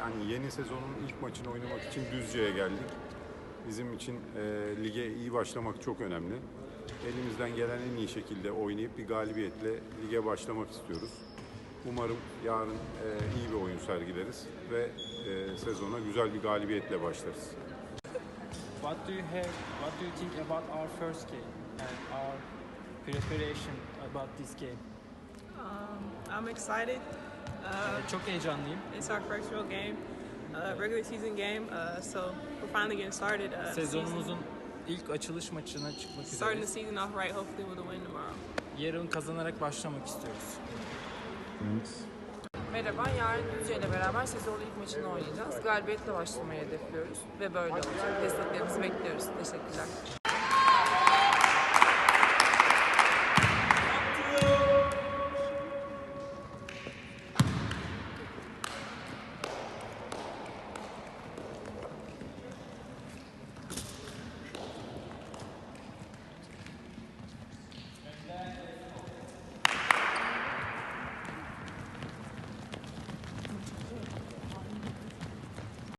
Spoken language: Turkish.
yani yeni sezonun ilk maçını oynamak için Düzce'ye geldik. Bizim için e, lige iyi başlamak çok önemli. Elimizden gelen en iyi şekilde oynayıp bir galibiyetle lige başlamak istiyoruz. Umarım yarın e, iyi bir oyun sergileriz ve e, sezona güzel bir galibiyetle başlarız. What do you have? What do you think about our first game and our preparation about this game? Um, I'm excited. Uh, çok heyecanlıyım. it's our first real game, uh, regular season game. Uh, so we're finally getting started. Uh, Sezonumuzun ilk açılış maçına çıkmak season, starting the üzereyiz. season off right. Hopefully, with a win tomorrow. Yarın kazanarak başlamak istiyoruz. Merhaba, yarın Düzce ile beraber sezonun ilk maçını oynayacağız. Galibiyetle başlamayı hedefliyoruz ve böyle olacak. Desteklerinizi bekliyoruz. Teşekkürler.